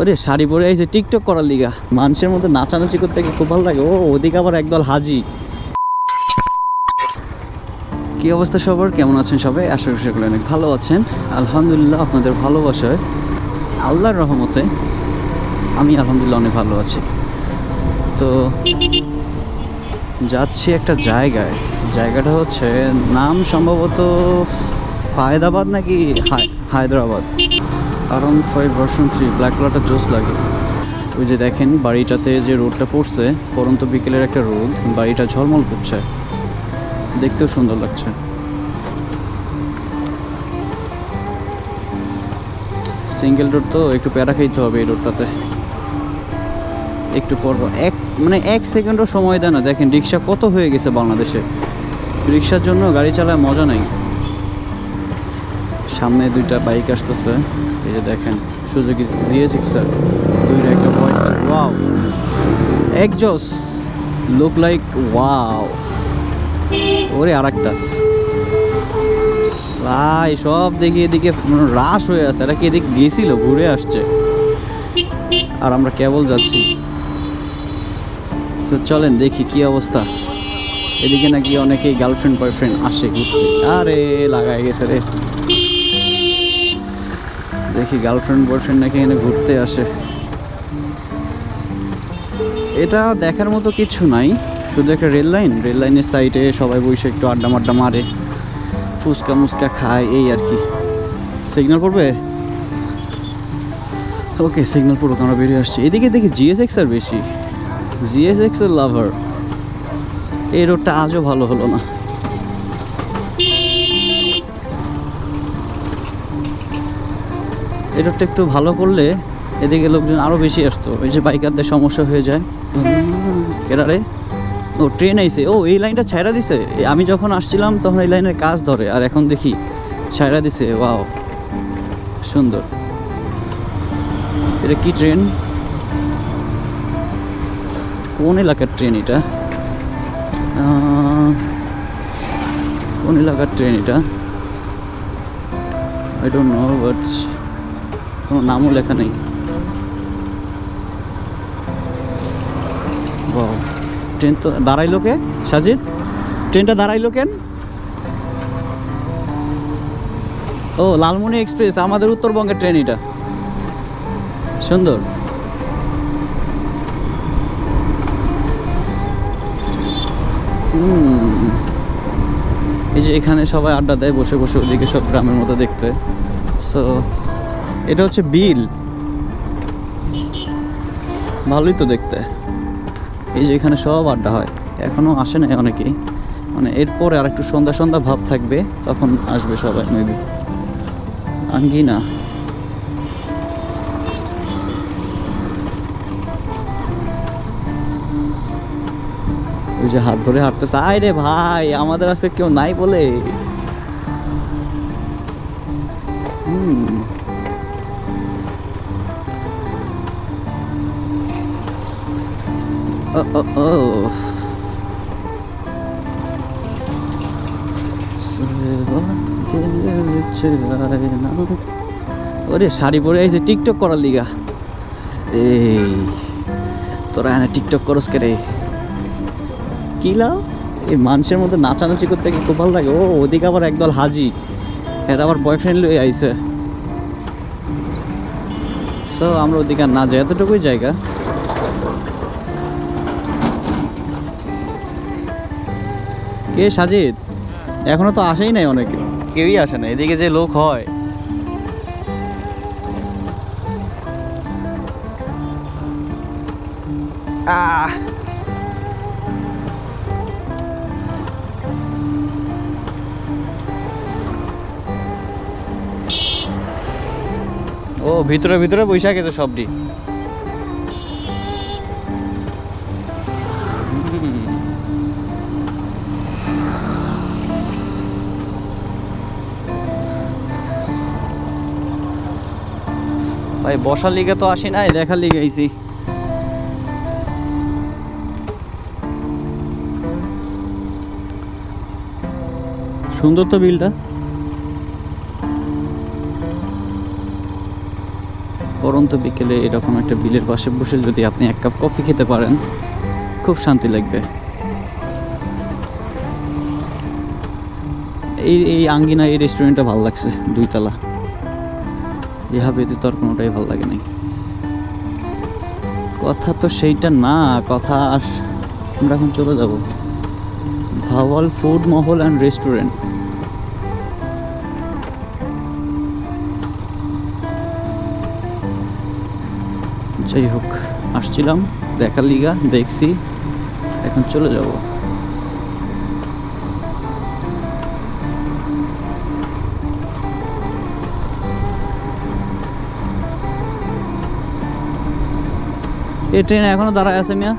ওরে, শাড়ি পরে এই যে টিকটক করার লিগা। মানুষের মধ্যে নাচানাচি করতে খুব ভালো লাগে। ও, ওদিকে আবার একদল হাজি। কি অবস্থা সবার? কেমন আছেন সবাই? আশা করি সকলে অনেক ভালো আছেন। আলহামদুলিল্লাহ, আপনাদের ভালোবাসায়। আল্লাহর রহমতে আমি আলহামদুলিল্লাহ অনেক ভালো আছি। তো যাচ্ছি একটা জায়গায়। জায়গাটা হচ্ছে নাম সম্ভবত ফায়দাবাদ নাকি হায়দ্রাবাদ? কারণ ফাইভ ভার্সন থ্রি ব্ল্যাক কালারটা জোস লাগে। ওই যে দেখেন, বাড়িটাতে যে রোডটা পড়ছে, পরন্ত বিকেলের একটা রোদ, বাড়িটা ঝলমল করছে। দেখতেও সুন্দর লাগছে। সিঙ্গেল রোড তো একটু প্যারা খাইতে হবে এই রোডটাতে একটু পর এক মানে এক সেকেন্ডও সময় দেয় না। দেখেন, রিক্সা কত হয়ে গেছে বাংলাদেশে। রিক্সার জন্য গাড়ি চালায় মজা নাই। সামনে দুইটা বাইক আসতেছে। এই যে দেখেন, সুজুকি জিএস স্যার, দুইটা একটা হোয়াইট ওয়াও একজস লুক লাইক ওয়াও ওরে আর একটা ভাই, সব দেখি এদিকে রাশ হয়ে আছে এটা কি এদিকে গেছিল, ঘুরে আসছে। আর আমরা কেবল যাচ্ছি। চলেন দেখি কি অবস্থা। এদিকে নাকি অনেকেই গার্লফ্রেন্ড বয়ফ্রেন্ড আসে ঘুরতে। আরে, লাগাই গেছে রে। দেখি গার্লফ্রেন্ড বয়ফ্রেন্ড নাকি এখানে ঘুরতে আসে। এটা দেখার মতো কিছু নাই, শুধু একটা রেল লাইন। রেল লাইনের সাইডে সবাই বসে একটু আড্ডা মাড্ডা মারে, ফুচকা মুচকা খায়, এই আর কি। সিগন্যাল পড়বে? ওকে সিগন্যাল পড়ুক, আমরা বেরিয়ে আসছি। এদিকে দেখি জিএসএক্স আর বেশি। জিএসএক্স এর লাভার এই রোডটা আজও ভালো হলো না। এই রোডটা একটু ভালো করলে এদিকে লোকজন আরও বেশি আসতো। ওই যে বাইকারদের সমস্যা হয়ে যায়। কেরারে ও ট্রেন আইছে। ও, এই লাইনটা ছাইরা দিছে। আমি যখন আসছিলাম তখন এই লাইনের কাজ ধরে। আর এখন দেখি ছাইরা দিছে। ওয়াও। সুন্দর। এটা কি ট্রেন কোন এলাকার ট্রেন এটা? কোন এলাকার ট্রেন এটা? আই ডোন্ট নো বাট কোনো নামও লেখা নেই. ট্রেন তো দাঁড়াইলো কে? সাজিদ, ট্রেনটা দাঁড়াইলো কেন? ও, লালমনি এক্সপ্রেস, আমাদের উত্তরবঙ্গের ট্রেন এটা। সুন্দর। এই যে এখানে সবাই আড্ডা দেয়, বসে বসে ওদিকে সব গ্রামের মতো দেখতে। সো এটা হচ্ছে বিল। ভালোই তো দেখতে। এই যে এখানে সব আড্ডা হয়। এখনও আসে না অনেকেই। মানে এরপরে আর একটু সন্ধ্যা সন্ধ্যা ভাব থাকবে, তখন আসবে সবাই মেবি আঙ্গিনা। ওই যে হাত ধরে হাঁটতেছে আয় রে ভাই, আমাদের আছে কেউ নাই বলে? হুম। ওরে, শাড়ি পরে এই টিকটক করার লিগা। এই, তোরা এনে টিকটক করস কে রে? কি লাও? এই মানুষের মধ্যে নাচানাচি করতে গিয়ে খুব ভালো লাগে। ও, ওদিকে আবার একদল হাজি। এরা আবার বয়ফ্রেন্ড লয়ে আইছে। সো আমরা ওদিকে না যাই। এতটুকুই জায়গা। কে সাজিদ? এখনও তো আসেই নাই অনেকে। কেউই আসে না, এদিকে যে লোক হয়। ও, ভিতরে ভিতরে বৈশাখ গেছে সবটি। ভাই, বসার লিগে তো আসি নাই, দেখার লিগে আইছি। সুন্দর তো বিলটা। পরন্ত বিকেলে এরকম একটা বিলের পাশে বসে যদি আপনি এক কাপ কফি খেতে পারেন, খুব শান্তি লাগবে। এই এই আঙ্গিনা এই রেস্টুরেন্টটা ভালো লাগছে দুইতলা ইহা ব্যতীত আর কোনোটাই ভালো লাগে নাই। কথা তো সেইটা না, কথা আর আমরা এখন চলে যাব। Bhawal Food Mahal and Restaurant. যাই হোক, আসছিলাম, দেখার লিগা, দেখছি, এখন চলে যাব। এই ট্রেন এখনও দাঁড়ায় আছে মিয়া।